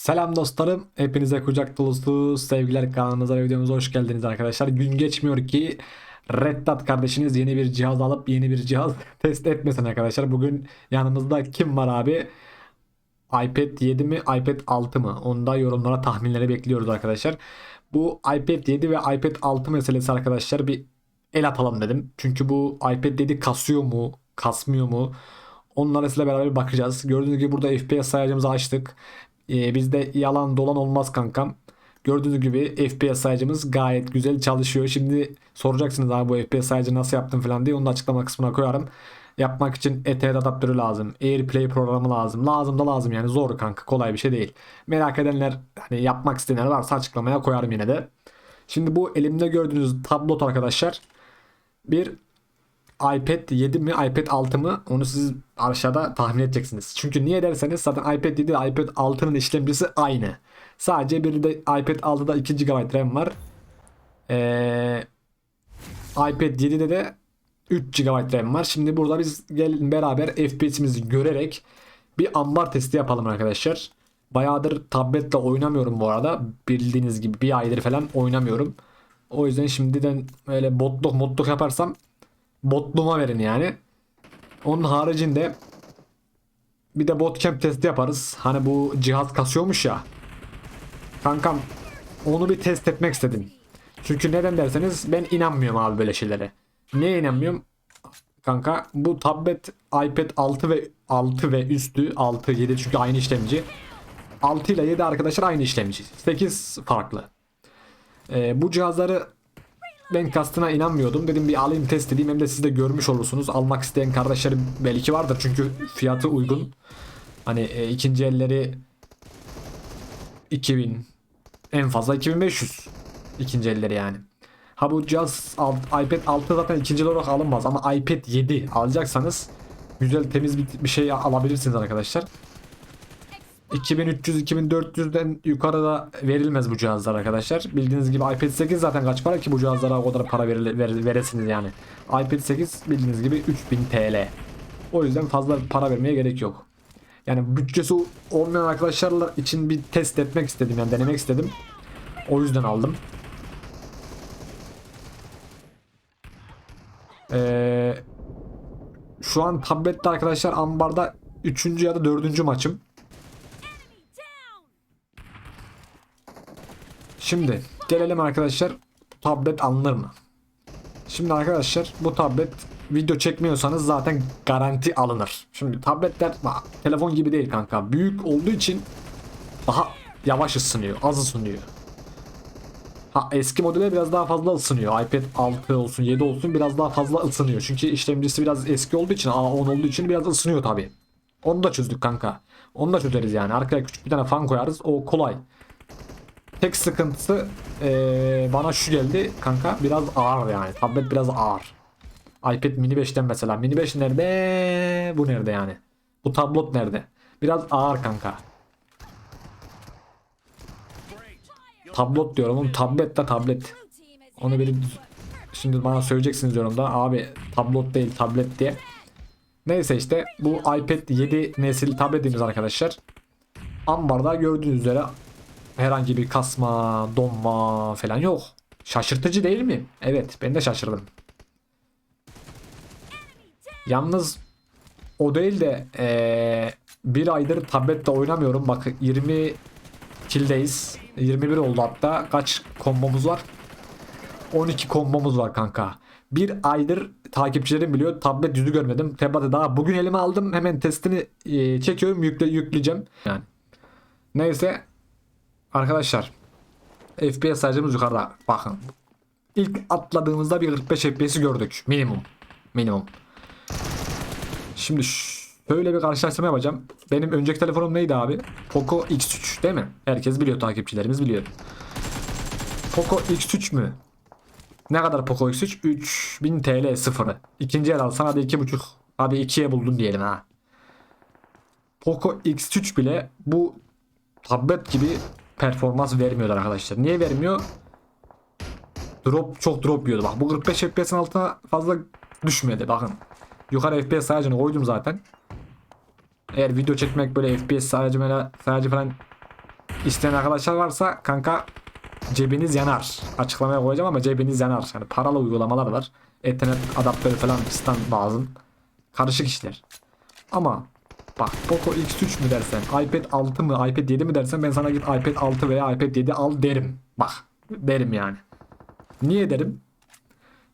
Selam dostlarım. Hepinize kucak dolusu sevgiler kanalımıza ve videomuza hoş geldiniz arkadaşlar. Gün geçmiyor ki Red Dot kardeşiniz yeni bir cihaz alıp yeni bir cihaz test etmesin arkadaşlar. Bugün yanımızda kim var abi? iPad 7 mi iPad 6 mı? Onda yorumlara tahminleri bekliyoruz arkadaşlar. Bu iPad 7 ve iPad 6 meselesi arkadaşlar bir el atalım dedim. Çünkü bu iPad 7 kasıyor mu? Kasmıyor mu? Onlara sizle beraber bakacağız. Gördüğünüz gibi burada FPS sayacımızı açtık. Ee, bizde yalan dolan olmaz kankam. Gördüğünüz gibi FPS sayacımız gayet güzel çalışıyor. Şimdi soracaksınız abi bu FPS sayacı nasıl yaptın falan diye onu da açıklama kısmına koyarım. Yapmak için Ethernet adaptörü lazım. AirPlay programı lazım. Lazım da lazım yani zor kanka kolay bir şey değil. Merak edenler hani yapmak isteyenler varsa açıklamaya koyarım yine de. Şimdi bu elimde gördüğünüz tablot arkadaşlar bir iPad 7 mi iPad 6 mı onu siz aşağıda tahmin edeceksiniz. Çünkü niye derseniz zaten iPad 7 ile iPad 6'nın işlemcisi aynı. Sadece bir de iPad 6'da 2 GB RAM var. Ee, iPad 7'de de 3 GB RAM var. Şimdi burada biz gelin beraber FPS'imizi görerek bir ambar testi yapalım arkadaşlar. Bayağıdır tabletle oynamıyorum bu arada. Bildiğiniz gibi bir aydır falan oynamıyorum. O yüzden şimdiden öyle botluk motluk yaparsam botluğuma verin yani. Onun haricinde bir de bootcamp testi yaparız. Hani bu cihaz kasıyormuş ya. Kankam onu bir test etmek istedim. Çünkü neden derseniz ben inanmıyorum abi böyle şeylere. Niye inanmıyorum? Kanka bu tablet iPad 6 ve 6 ve üstü 6 7 çünkü aynı işlemci. 6 ile 7 arkadaşlar aynı işlemci. 8 farklı. Ee, bu cihazları ben kastına inanmıyordum. Dedim bir alayım test edeyim hem de siz de görmüş olursunuz. Almak isteyen kardeşlerim belki vardır çünkü fiyatı uygun. Hani e, ikinci elleri 2000 en fazla 2500 ikinci elleri yani. Ha bu cihaz alt- iPad 6 zaten ikinci el olarak alınmaz ama iPad 7 alacaksanız güzel temiz bir, bir şey alabilirsiniz arkadaşlar. 2300-2400'den yukarıda verilmez bu cihazlar arkadaşlar. Bildiğiniz gibi iPad 8 zaten kaç para ki bu cihazlara o kadar para veril- ver- veresiniz yani. iPad 8 bildiğiniz gibi 3000 TL. O yüzden fazla para vermeye gerek yok. Yani bütçesi olmayan arkadaşlarla için bir test etmek istedim yani denemek istedim. O yüzden aldım. Ee, şu an tablette arkadaşlar ambarda 3. ya da 4. maçım. Şimdi gelelim arkadaşlar tablet alınır mı? Şimdi arkadaşlar bu tablet video çekmiyorsanız zaten garanti alınır. Şimdi tabletler telefon gibi değil kanka. Büyük olduğu için daha yavaş ısınıyor, az ısınıyor. Ha eski modele biraz daha fazla ısınıyor. iPad 6 olsun 7 olsun biraz daha fazla ısınıyor. Çünkü işlemcisi biraz eski olduğu için A10 olduğu için biraz ısınıyor tabi. Onu da çözdük kanka. Onu da çözeriz yani. Arkaya küçük bir tane fan koyarız. O kolay. Tek sıkıntısı eee, bana şu geldi kanka biraz ağır yani. Tablet biraz ağır. iPad mini 5'ten mesela. Mini 5 nerede? Bu nerede yani? Bu tablot nerede? Biraz ağır kanka. Tablot diyorum oğlum tablet de tablet. Onu bir şimdi bana söyleyeceksiniz yorumda abi tablot değil tablet diye. Neyse işte bu iPad 7 nesil tabletimiz arkadaşlar. Ambarda gördüğünüz üzere herhangi bir kasma, donma falan yok. Şaşırtıcı değil mi? Evet, ben de şaşırdım. Yalnız o değil de eee, bir aydır tablette oynamıyorum. Bak 20 kildeyiz. 21 oldu hatta. Kaç kombomuz var? 12 kombomuz var kanka. Bir aydır takipçilerim biliyor. Tablet yüzü görmedim. Tablet'i daha bugün elime aldım. Hemen testini eee, çekiyorum. Yükle, yükleyeceğim. Yani. Neyse Arkadaşlar FPS sayacımız yukarıda. Bakın. İlk atladığımızda bir 45 FPS'i gördük. Minimum. Minimum. Şimdi şöyle bir karşılaştırma yapacağım. Benim önceki telefonum neydi abi? Poco X3 değil mi? Herkes biliyor takipçilerimiz biliyor. Poco X3 mü? Ne kadar Poco X3? 3000 TL sıfırı. İkinci el alsan hadi 2.5 hadi 2'ye buldun diyelim ha. Poco X3 bile bu tablet gibi performans vermiyorlar arkadaşlar. Niye vermiyor? Drop çok drop yiyordu. Bak bu 45 FPS'in altına fazla düşmedi bakın. Yukarı FPS sayacını koydum zaten. Eğer video çekmek böyle FPS sayacı, sayacı falan İsteyen arkadaşlar varsa kanka cebiniz yanar. Açıklamaya koyacağım ama cebiniz yanar. Yani paralı uygulamalar var. Ethernet adaptörü falan fistan lazım. Karışık işler. Ama bak Poco X3 mü dersen, iPad 6 mı, iPad 7 mi dersen ben sana git iPad 6 veya iPad 7 al derim. Bak derim yani. Niye derim?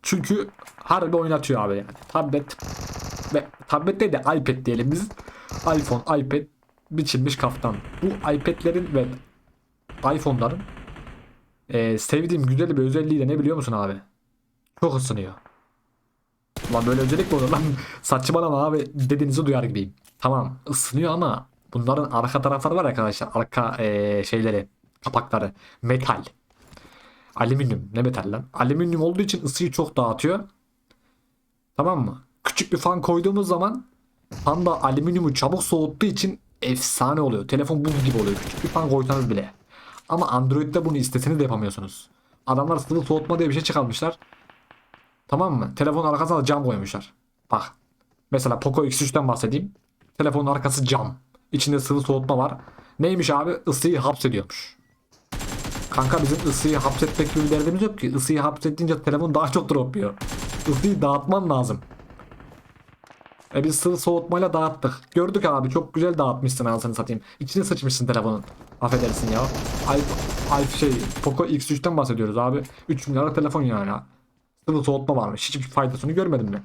Çünkü harbi oynatıyor abi yani. Tablet ve tablet değil de iPad diyelim biz. iPhone, iPad biçilmiş kaftan. Bu iPad'lerin ve iPhone'ların eee, sevdiğim güzel bir özelliği de ne biliyor musun abi? Çok ısınıyor. Lan böyle özellik mi olur lan? Saçmalama abi dediğinizi duyar gibiyim. Tamam ısınıyor ama bunların arka tarafları var arkadaşlar. Arka eee, şeyleri, kapakları. Metal. Alüminyum. Ne metal lan? Alüminyum olduğu için ısıyı çok dağıtıyor. Tamam mı? Küçük bir fan koyduğumuz zaman fan da alüminyumu çabuk soğuttuğu için efsane oluyor. Telefon buz gibi oluyor. Küçük bir fan koysanız bile. Ama Android'de bunu isteseniz de yapamıyorsunuz. Adamlar sıvı soğutma diye bir şey çıkarmışlar. Tamam mı? Telefonun arkasına da cam koymuşlar. Bak. Mesela Poco X3'ten bahsedeyim. Telefonun arkası cam. İçinde sıvı soğutma var. Neymiş abi? Isıyı hapsediyormuş. Kanka bizim ısıyı hapsetmek gibi derdimiz yok ki. Isıyı hapsettiğince telefon daha çok drop yiyor. Isıyı dağıtman lazım. E biz sıvı soğutmayla dağıttık. Gördük abi çok güzel dağıtmışsın anasını satayım. İçine sıçmışsın telefonun. Affedersin ya. Ay, ay şey Poco X3'ten bahsediyoruz abi. 3 milyar telefon yani. Sıvı soğutma varmış. Hiçbir faydasını görmedim ben.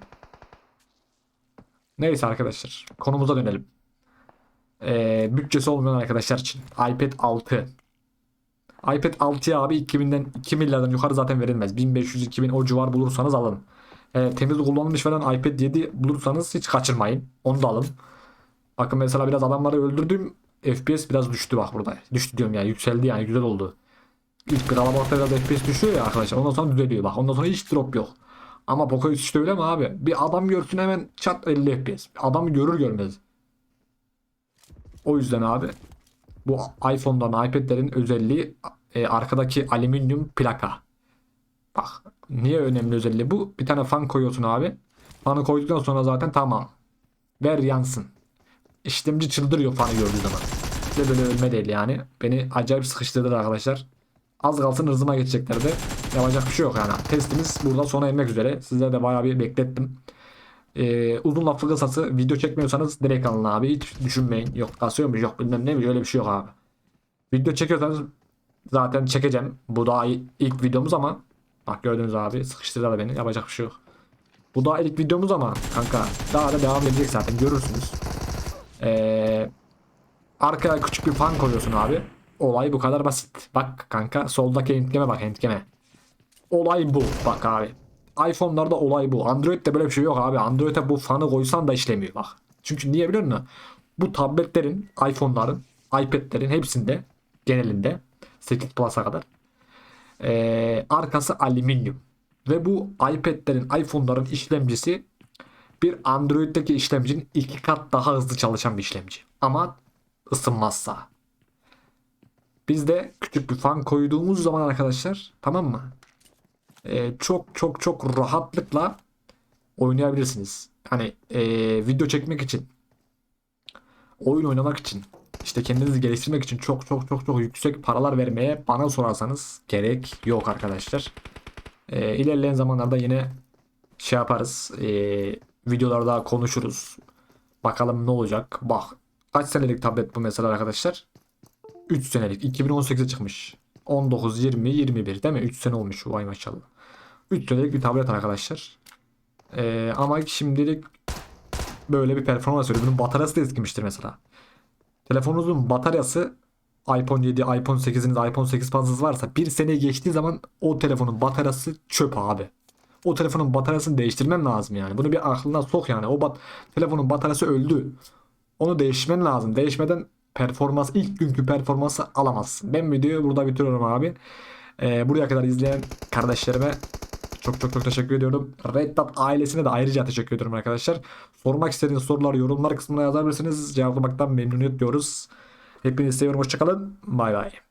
Neyse arkadaşlar. Konumuza dönelim. Ee, bütçesi olmayan arkadaşlar için. iPad 6. iPad 6'ya abi 2000'den 2 milyardan yukarı zaten verilmez. 1500-2000 o civar bulursanız alın. Ee, temiz kullanılmış falan iPad 7 bulursanız hiç kaçırmayın. Onu da alın. Bakın mesela biraz adamları öldürdüm. FPS biraz düştü bak burada. Düştü diyorum yani yükseldi yani güzel oldu. İlk bir alamakta biraz FPS düşüyor ya arkadaşlar. Ondan sonra düzeliyor bak. Ondan sonra hiç drop yok. Ama Poco X3'te öyle mi abi? Bir adam görsün hemen çat 50 FPS. Adamı görür görmez. O yüzden abi bu iPhone'dan iPad'lerin özelliği e, arkadaki alüminyum plaka. Bak niye önemli özelliği bu? Bir tane fan koyuyorsun abi. Fanı koyduktan sonra zaten tamam. Ver yansın. İşlemci çıldırıyor fanı gördüğü zaman. De böyle ölme değil yani. Beni acayip sıkıştırdılar arkadaşlar. Az kalsın hızıma geçeceklerdi. Yapacak bir şey yok yani. Testimiz burada sona ermek üzere. Sizlere de bayağı bir beklettim. Ee, uzun lafı kısası video çekmiyorsanız direkt alın abi. Hiç düşünmeyin. Yok kasıyormuş yok bilmem ne öyle bir şey yok abi. Video çekiyorsanız zaten çekeceğim. Bu daha ilk videomuz ama bak gördünüz abi sıkıştırdılar beni. Yapacak bir şey yok. Bu daha ilk videomuz ama kanka daha da devam edecek zaten görürsünüz. Ee, arkaya küçük bir fan koyuyorsun abi. Olay bu kadar basit. Bak kanka soldaki entleme bak entleme. Olay bu bak abi. iPhone'larda olay bu. Android'de böyle bir şey yok abi. Android'e bu fanı koysan da işlemiyor bak. Çünkü niye biliyor musun? Bu tabletlerin, iPhone'ların, iPad'lerin hepsinde genelinde 8 Plus'a kadar ee, arkası alüminyum. Ve bu iPad'lerin, iPhone'ların işlemcisi bir Android'deki işlemcinin iki kat daha hızlı çalışan bir işlemci. Ama ısınmazsa. Biz de küçük bir fan koyduğumuz zaman arkadaşlar tamam mı? Ee, çok çok çok rahatlıkla oynayabilirsiniz. Hani ee, video çekmek için, oyun oynamak için, işte kendinizi geliştirmek için çok çok çok çok yüksek paralar vermeye bana sorarsanız gerek yok arkadaşlar. Ee, ilerleyen zamanlarda yine şey yaparız. Ee, videolarda konuşuruz. Bakalım ne olacak. Bak kaç senelik tablet bu mesela arkadaşlar? 3 senelik. 2018'e çıkmış. 19, 20, 21 değil mi? 3 sene olmuş. Vay maşallah. 3 senelik bir tablet arkadaşlar. Ee, ama şimdilik böyle bir performans veriyor. Bunun bataryası da eskimiştir mesela. Telefonunuzun bataryası iPhone 7, iPhone 8'iniz, iPhone 8 Plus'ınız varsa bir sene geçtiği zaman o telefonun bataryası çöp abi. O telefonun bataryasını değiştirmen lazım yani. Bunu bir aklına sok yani. O bat telefonun bataryası öldü. Onu değiştirmen lazım. Değişmeden performans ilk günkü performansı alamazsın. Ben videoyu burada bitiriyorum abi. Ee, buraya kadar izleyen kardeşlerime çok çok çok teşekkür ediyorum. Red Dot ailesine de ayrıca teşekkür ediyorum arkadaşlar. Sormak istediğiniz soruları yorumlar kısmına yazabilirsiniz. Cevaplamaktan memnuniyet diyoruz. Hepinizi seviyorum. Hoşçakalın. Bay bay.